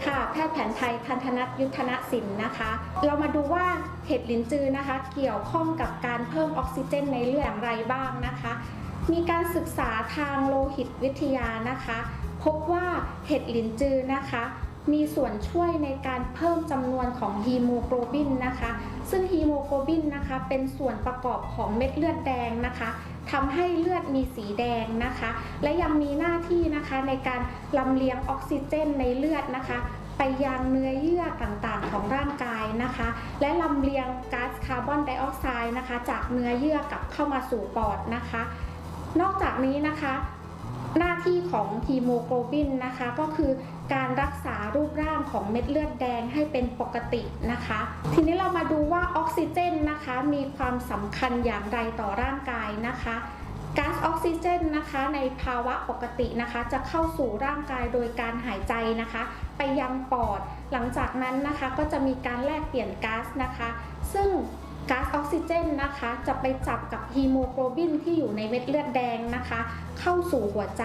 แพทย์แผนไทยพันธนัทยุทธนศิลป์นะคะ เรามาดูว่าเห็ดลินจือนะคะ เกี่ยวข้องกับการเพิ่มออกซิเจนในเลือดอย่างไรบ้างนะคะ มีการศึกษาทางโลหิตวิทยานะคะ พบว่าเห็ดลินจือนะคะ มีส่วนช่วยในการเพิ่มจำนวนของฮีโมโกลบินนะคะ ซึ่งฮีโมโกลบินนะคะ เป็นส่วนประกอบของเม็ดเลือดแดงนะคะ ทำให้เลือดมีสีแดงนะคะ และยังมีหน้าที่นะคะในการลำเลียงออกซิเจนในเลือดนะคะ ไปยังเนื้อเยื่อต่างๆของร่างกายนะคะ และลำเลียงก๊าซคาร์บอนไดออกไซด์นะคะ จากเนื้อเยื่อกลับเข้ามาสู่ปอดนะคะ นอกจากนี้นะคะหน้าที่ของฮีโมโกลบินนะคะก็คือ การรักษารูปร่างของเม็ดเลือดแดงให้เป็นปกตินะคะ ทีนี้เรามาดูว่าออกซิเจนนะคะมีความสำคัญอย่างไรต่อร่างกายนะคะก๊าซออกซิเจนนะคะในภาวะปกตินะคะ จะเข้าสู่ร่างกายโดยการหายใจนะคะ ไปยังปอด หลังจากนั้นนะคะก็จะมีการแลกเปลี่ยนก๊าซนะคะ ซึ่ง ก๊าซออกซิเจนนะคะ จะไปจับกับฮีโมโกลบินที่อยู่ในเม็ดเลือดแดงนะคะ เข้าสู่หัวใจ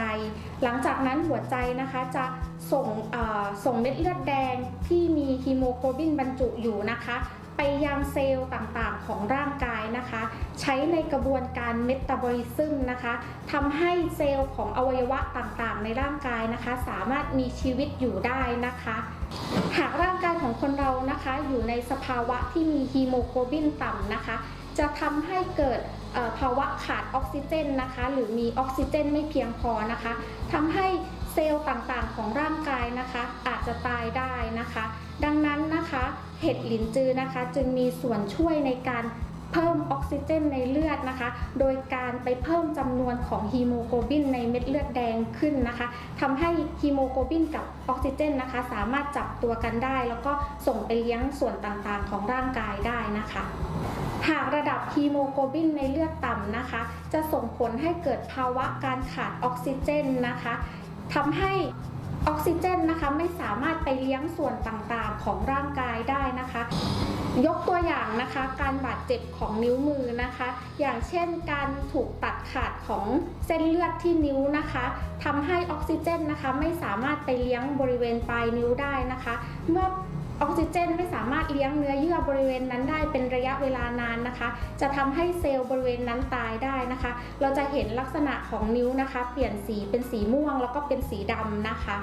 หลังจากนั้นหัวใจนะคะจะส่งเอ่อส่งเม็ดเลือดแดงที่มีฮีโมโกลบินบรรจุอยู่นะคะ ไปยังเซลล์ต่างๆของร่างกายนะคะ ใช้ในกระบวนการเมตาบอลิซึมนะคะทำให้เซลล์ของอวัยวะต่างๆ ในร่างกายนะคะ สามารถมีชีวิตอยู่ได้นะคะ หากร่างกายของคนเรา อยู่ในสภาวะที่มีฮีโมโกลบินต่ำนะคะ จะทำให้เกิดภาวะขาดออกซิเจนนะคะ หรือมีออกซิเจนไม่เพียงพอนะคะทำให้เซลล์ต่างๆ ของร่างกายนะคะ อาจจะตายได้นะคะ ดังนั้นนะคะ เห็ดหลินจือนะคะ จึงมีส่วนช่วยในการ เพิ่มออกซิเจนในเลือดนะคะ โดยการไปเพิ่มจำนวนของฮีโมโกลบินในเม็ดเลือดแดงขึ้นนะคะทำให้ฮีโมโกลบินกับออกซิเจนนะคะ สามารถจับตัวกันได้ แล้วก็ส่งไปเลี้ยงส่วนต่างๆของร่างกายได้นะคะหากระดับฮีโมโกลบินในเลือดต่ำนะคะ จะส่งผลให้เกิดภาวะการขาดออกซิเจนนะคะทำให้ ออกซิเจนนะคะไม่สามารถไปเลี้ยงส่วนต่างๆของร่างกายได้นะคะ ยกตัวอย่างนะคะการบาดเจ็บของนิ้วมือนะคะ อย่างเช่นการถูกตัดขาดของเส้นเลือดที่นิ้วนะคะทำให้ออกซิเจนนะคะไม่สามารถไปเลี้ยงบริเวณปลายนิ้วได้นะคะ เมื่อ ออกซิเจนไม่สามารถเลี้ยงเนื้อเยื่อบริเวณนั้นได้เป็นระยะเวลานานนะคะ จะทำให้เซลล์บริเวณนั้นตายได้นะคะ เราจะเห็นลักษณะของนิ้วนะคะ เปลี่ยนสีเป็นสีม่วงแล้วก็เป็นสีดำนะคะ